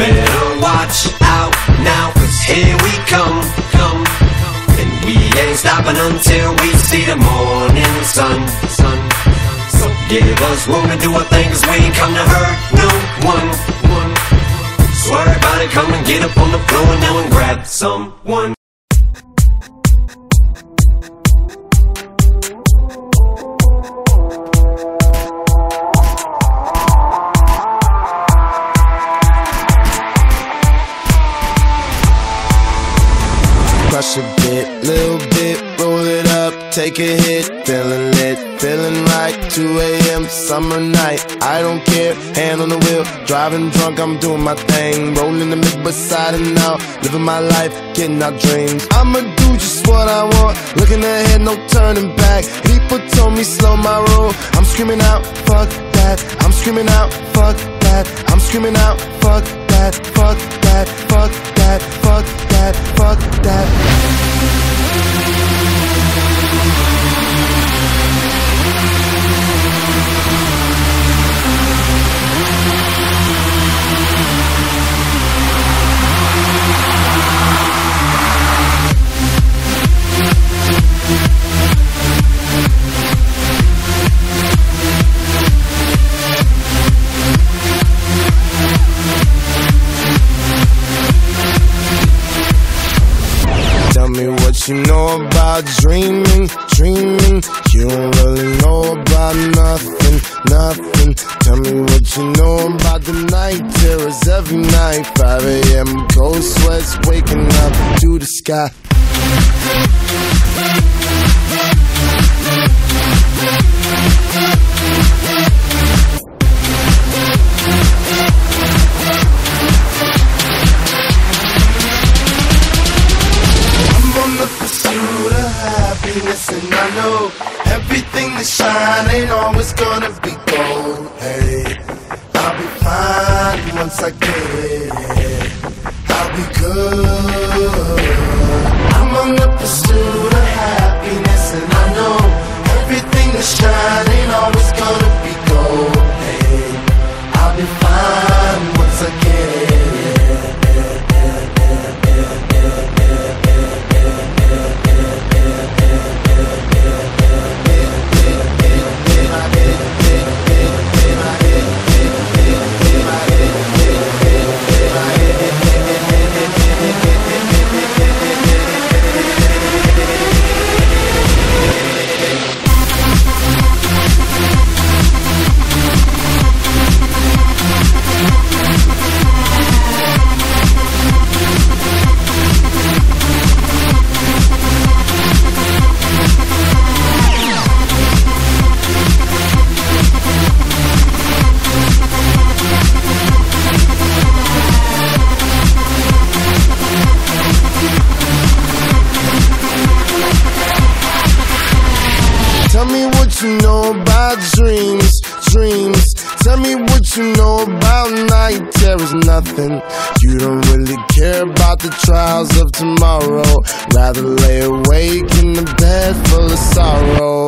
Better watch out now, cause here we come, come. And we ain't stopping until we see the morning sun, sun. So give us room to do our thing, cause we ain't come to hurt no one, one. So everybody come and get up on the floor now and grab someone. Take a hit, feeling lit, feeling right. 2 a.m. summer night, I don't care, hand on the wheel, driving drunk, I'm doing my thing, rolling the mid beside and out, living my life, getting our dreams. I'ma do just what I want, looking ahead, no turning back. People told me slow my roll, I'm screaming out, fuck that. I'm screaming out, fuck that. I'm screaming out, fuck that, fuck that, fuck that, fuck that, fuck that. Tell you know about dreaming, dreaming. You don't really know about nothing, nothing. Tell me what you know about the night terrors every night. 5 a.m. cold sweats waking up to the sky. And I know everything that shine ain't always gonna be gold. Hey, I'll be fine once I get it. I'll be good. I'm on the pursuit of happiness, and I know everything that shine ain't always you know about dreams, dreams. Tell me what you know about night terrors, nothing. You don't really care about the trials of tomorrow. Rather lay awake in the bed full of sorrow.